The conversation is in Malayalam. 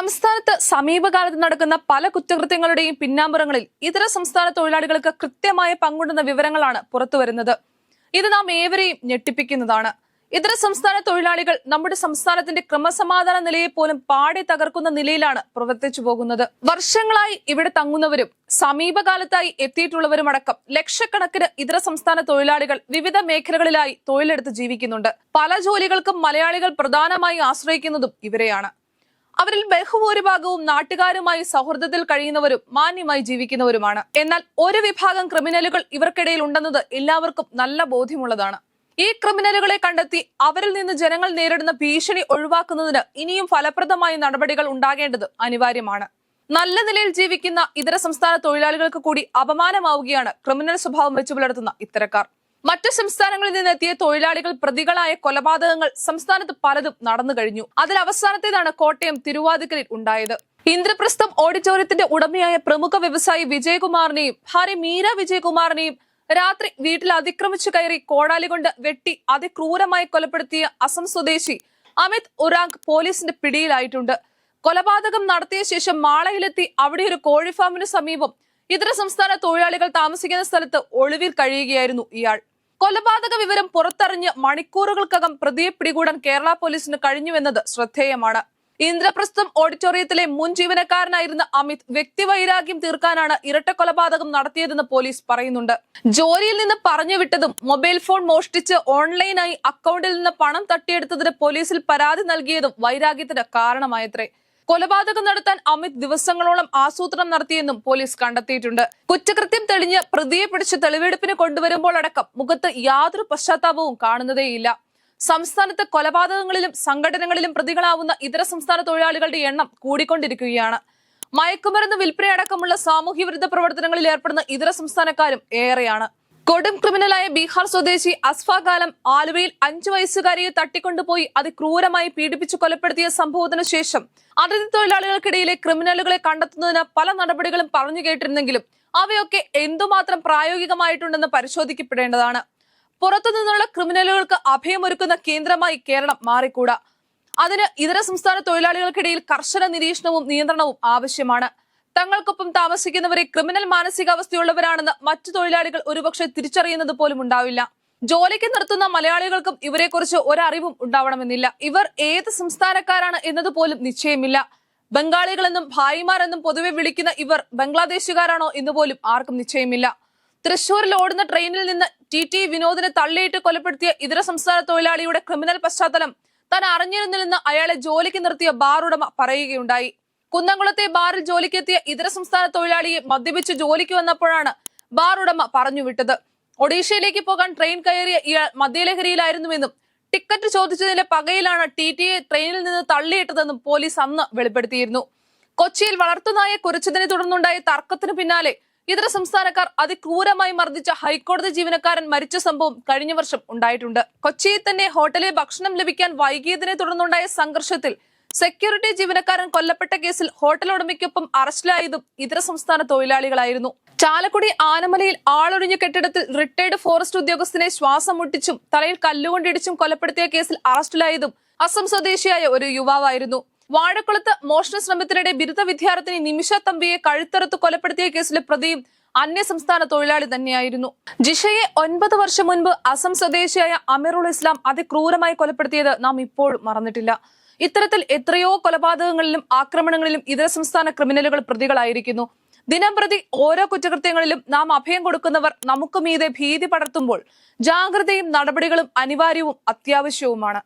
സംസ്ഥാനത്ത് സമീപകാലത്ത് നടക്കുന്ന പല കുറ്റകൃത്യങ്ങളുടെയും പിന്നാമ്പുറങ്ങളിൽ ഇതര സംസ്ഥാന തൊഴിലാളികൾക്ക് കൃത്യമായ പങ്കുണ്ടെന്ന വിവരങ്ങളാണ് പുറത്തുവരുന്നത് ഇത് നാം ഏവരെയും ഞെട്ടിപ്പിക്കുന്നതാണ്. ഇതര സംസ്ഥാന തൊഴിലാളികൾ നമ്മുടെ സംസ്ഥാനത്തിന്റെ ക്രമസമാധാന നിലയെ പോലും പാടെ തകർക്കുന്ന നിലയിലാണ് പ്രവർത്തിച്ചു പോകുന്നത്. വർഷങ്ങളായി ഇവിടെ തങ്ങുന്നവരും സമീപകാലത്തായി എത്തിയിട്ടുള്ളവരുമടക്കം ലക്ഷക്കണക്കിന് ഇതര സംസ്ഥാന തൊഴിലാളികൾ വിവിധ മേഖലകളിലായി തൊഴിലെടുത്ത് ജീവിക്കുന്നുണ്ട്. പല ജോലികൾക്കും മലയാളികൾ പ്രധാനമായി ആശ്രയിക്കുന്നതും ഇവരെയാണ്. അവരിൽ ബഹുഭൂരിഭാഗവും നാട്ടുകാരുമായി സൗഹൃദത്തിൽ കഴിയുന്നവരും മാന്യമായി ജീവിക്കുന്നവരുമാണ്. എന്നാൽ ഒരു വിഭാഗം ക്രിമിനലുകൾ ഇവർക്കിടയിൽ ഉണ്ടെന്നത് എല്ലാവർക്കും നല്ല ബോധ്യമുള്ളതാണ്. ഈ ക്രിമിനലുകളെ കണ്ടെത്തി അവരിൽ നിന്ന് ജനങ്ങൾ നേരിടുന്ന ഭീഷണി ഒഴിവാക്കുന്നതിന് ഇനിയും ഫലപ്രദമായ നടപടികൾ ഉണ്ടാകേണ്ടത് അനിവാര്യമാണ്. നല്ല നിലയിൽ ജീവിക്കുന്ന ഇതര സംസ്ഥാന തൊഴിലാളികൾക്ക് കൂടി അപമാനമാവുകയാണ് ക്രിമിനൽ സ്വഭാവം വെച്ചു പുലർത്തുന്ന ഇത്തരക്കാർ. മറ്റു സംസ്ഥാനങ്ങളിൽ നിന്നെത്തിയ തൊഴിലാളികൾ പ്രതികളായ കൊലപാതകങ്ങൾ സംസ്ഥാനത്ത് പലതും നടന്നു കഴിഞ്ഞു. അതിൽ അവസാനത്തേതാണ് കോട്ടയം തിരുവാതിക്കലിൽ ഉണ്ടായത്. ഇന്ദ്രപ്രസ്ഥം ഓഡിറ്റോറിയത്തിന്റെ ഉടമയായ പ്രമുഖ വ്യവസായി വിജയകുമാറിനെയും ഭാര്യ മീര വിജയകുമാറിനെയും രാത്രി വീട്ടിൽ അതിക്രമിച്ചു കയറി കോടാലി കൊണ്ട് വെട്ടി അതിക്രൂരമായി കൊലപ്പെടുത്തിയ അസം സ്വദേശി അമിത് ഉറാങ് പോലീസിന്റെ പിടിയിലായിട്ടുണ്ട്. കൊലപാതകം നടത്തിയ ശേഷം മാളയിലെത്തി അവിടെ ഒരു കോഴിഫാമിന് സമീപം ഇതര സംസ്ഥാന തൊഴിലാളികൾ താമസിക്കുന്ന സ്ഥലത്ത് ഒളിവിൽ കഴിയുകയായിരുന്നു ഇയാൾ. കൊലപാതക വിവരം പുറത്തറിഞ്ഞ് മണിക്കൂറുകൾക്കകം പ്രതിയെ പിടികൂടാൻ കേരള പോലീസിന് കഴിഞ്ഞുവെന്നത് ശ്രദ്ധേയമാണ്. ഇന്ദ്രപ്രസ്ഥം ഓഡിറ്റോറിയത്തിലെ മുൻ ജീവനക്കാരനായിരുന്ന അമിത് വ്യക്തിവൈരാഗ്യം തീർക്കാനാണ് ഇരട്ട കൊലപാതകം നടത്തിയതെന്ന് പോലീസ് പറയുന്നുണ്ട്. ജോലിയിൽ നിന്ന് പറഞ്ഞു വിട്ടതും മൊബൈൽ ഫോൺ മോഷ്ടിച്ച് ഓൺലൈനായി അക്കൗണ്ടിൽ നിന്ന് പണം തട്ടിയെടുത്തതിന് പോലീസിൽ പരാതി നൽകിയതും വൈരാഗ്യത്തിന് കാരണമായത്രേ. കൊലപാതകം നടത്താൻ അമിത് ദിവസങ്ങളോളം ആസൂത്രണം നടത്തിയെന്നും പോലീസ് കണ്ടെത്തിയിട്ടുണ്ട്. കുറ്റകൃത്യം തെളിഞ്ഞ് പ്രതിയെ പിടിച്ച് തെളിവെടുപ്പിന് കൊണ്ടുവരുമ്പോൾ അടക്കം മുഖത്ത് യാതൊരു പശ്ചാത്താപവും കാണുന്നതേയില്ല. സംസ്ഥാനത്ത് കൊലപാതകങ്ങളിലും സംഘടനകളിലും പ്രതികളാവുന്ന ഇതര സംസ്ഥാന തൊഴിലാളികളുടെ എണ്ണം കൂടിക്കൊണ്ടിരിക്കുകയാണ്. മയക്കുമരുന്ന് വിൽപ്പനയടക്കമുള്ള സാമൂഹ്യ വിരുദ്ധ പ്രവർത്തനങ്ങളിൽ ഏർപ്പെടുന്ന ഇതര സംസ്ഥാനക്കാരും ഏറെയാണ്. കൊടും ക്രിമിനലായ ബീഹാർ സ്വദേശി അസ്ഫാകാലം ആലുവയിൽ അഞ്ചു വയസ്സുകാരിയെ തട്ടിക്കൊണ്ടുപോയി അതിക്രൂരമായി പീഡിപ്പിച്ചു കൊലപ്പെടുത്തിയ സംഭവത്തിനു ശേഷം അതിഥി തൊഴിലാളികൾക്കിടയിലെ ക്രിമിനലുകളെ കണ്ടെത്തുന്നതിന് പല നടപടികളും പറഞ്ഞു കേട്ടിരുന്നെങ്കിലും അവയൊക്കെ എന്തുമാത്രം പ്രായോഗികമായിട്ടുണ്ടെന്ന് പരിശോധിക്കപ്പെടേണ്ടതാണ്. പുറത്തുനിന്നുള്ള ക്രിമിനലുകൾക്ക് അഭയമൊരുക്കുന്ന കേന്ദ്രമായി കേരളം മാറിക്കൂടാ. അതിന് ഇതര സംസ്ഥാന തൊഴിലാളികൾക്കിടയിൽ കർശന നിരീക്ഷണവും നിയന്ത്രണവും ആവശ്യമാണ്. തങ്ങൾക്കൊപ്പം താമസിക്കുന്നവരെ ക്രിമിനൽ മാനസികാവസ്ഥയുള്ളവരാണെന്ന് മറ്റു തൊഴിലാളികൾ ഒരുപക്ഷെ തിരിച്ചറിയുന്നത് പോലും ഉണ്ടാവില്ല. ജോലിക്ക് നിർത്തുന്ന മലയാളികൾക്കും ഇവരെക്കുറിച്ച് ഒരറിവും ഉണ്ടാവണമെന്നില്ല. ഇവർ ഏത് സംസ്ഥാനക്കാരാണ് എന്നത് പോലും നിശ്ചയമില്ല. ബംഗാളികളെന്നും ഭായിമാരെന്നും പൊതുവെ വിളിക്കുന്ന ഇവർ ബംഗ്ലാദേശുകാരാണോ എന്ന് പോലും ആർക്കും നിശ്ചയമില്ല. തൃശൂരിൽ ഓടുന്ന ട്രെയിനിൽ നിന്ന് ടി ടി വിനോദിനെ തള്ളിയിട്ട് കൊലപ്പെടുത്തിയ ഇതര സംസ്ഥാന തൊഴിലാളിയുടെ ക്രിമിനൽ പശ്ചാത്തലം താൻ അറിഞ്ഞിരുന്നില്ലെന്ന് അയാളെ ജോലിക്ക് നിർത്തിയ ബാർ ഉടമ പറയുകയുണ്ടായി. കുന്നംകുളത്തെ ബാറിൽ ജോലിക്കെത്തിയ ഇതര സംസ്ഥാന തൊഴിലാളിയെ മദ്യപിച്ച് ജോലിക്ക് വന്നപ്പോഴാണ് ബാർ ഉടമ പറഞ്ഞു വിട്ടത്. ഒഡീഷയിലേക്ക് പോകാൻ ട്രെയിൻ കയറിയ ഇയാൾ മദ്യലഹരിയിലായിരുന്നുവെന്നും ടിക്കറ്റ് ചോദിച്ചതിന്റെ പകയിലാണ് ടി ടി എ ട്രെയിനിൽ നിന്ന് തള്ളിയിട്ടതെന്നും പോലീസ് അന്ന് വെളിപ്പെടുത്തിയിരുന്നു. കൊച്ചിയിൽ വളർത്തുനായെ കുറിച്ചതിനെ തുടർന്നുണ്ടായ തർക്കത്തിന് പിന്നാലെ ഇതര സംസ്ഥാനക്കാർ അതിക്രൂരമായി മർദ്ദിച്ച ഹൈക്കോടതി ജീവനക്കാരൻ മരിച്ച സംഭവം കഴിഞ്ഞ വർഷം ഉണ്ടായിട്ടുണ്ട്. കൊച്ചിയിൽ തന്നെ ഹോട്ടലിൽ ഭക്ഷണം ലഭിക്കാൻ വൈകിയതിനെ തുടർന്നുണ്ടായ സംഘർഷത്തിൽ സെക്യൂരിറ്റി ജീവനക്കാരൻ കൊല്ലപ്പെട്ട കേസിൽ ഹോട്ടൽ ഉടമയ്ക്കൊപ്പം അറസ്റ്റിലായതും ഇതര സംസ്ഥാന തൊഴിലാളികളായിരുന്നു. ചാലക്കുടി ആനമലയിൽ ആളൊഴിഞ്ഞ കെട്ടിടത്തിൽ റിട്ടയർഡ് ഫോറസ്റ്റ് ഉദ്യോഗസ്ഥനെ ശ്വാസം മുട്ടിച്ചും തലയിൽ കല്ലുകൊണ്ടിടിച്ചും കൊലപ്പെടുത്തിയ കേസിൽ അറസ്റ്റിലായതും അസം സ്വദേശിയായ ഒരു യുവാവായിരുന്നു. വാഴക്കുളത്ത് മോഷണ ശ്രമത്തിനിടെ ബിരുദ വിദ്യാർത്ഥിനി നിമിഷ തമ്പിയെ കഴുത്തറുത്ത് കൊലപ്പെടുത്തിയ കേസിലെ പ്രതിയും അന്യ സംസ്ഥാന തൊഴിലാളി തന്നെയായിരുന്നു. ജിഷയെ ഒൻപത് വർഷം മുൻപ് അസം സ്വദേശിയായ അമീറുൽ ഇസ്ലാം അതിക്രൂരമായി കൊലപ്പെടുത്തിയത് നാം ഇപ്പോഴും മറന്നിട്ടില്ല. ഇത്തരത്തിൽ എത്രയോ കൊലപാതകങ്ങളിലും ആക്രമണങ്ങളിലും ഇതര സംസ്ഥാന ക്രിമിനലുകൾ പ്രതികളായിരിക്കുന്നു. ദിനം പ്രതി ഓരോ കുറ്റകൃത്യങ്ങളിലും നാം അഭയം കൊടുക്കുന്നവർ നമുക്ക് മീതെ ഭീതി പടർത്തുമ്പോൾ ജാഗ്രതയും നടപടികളും അനിവാര്യവും അത്യാവശ്യവുമാണ്.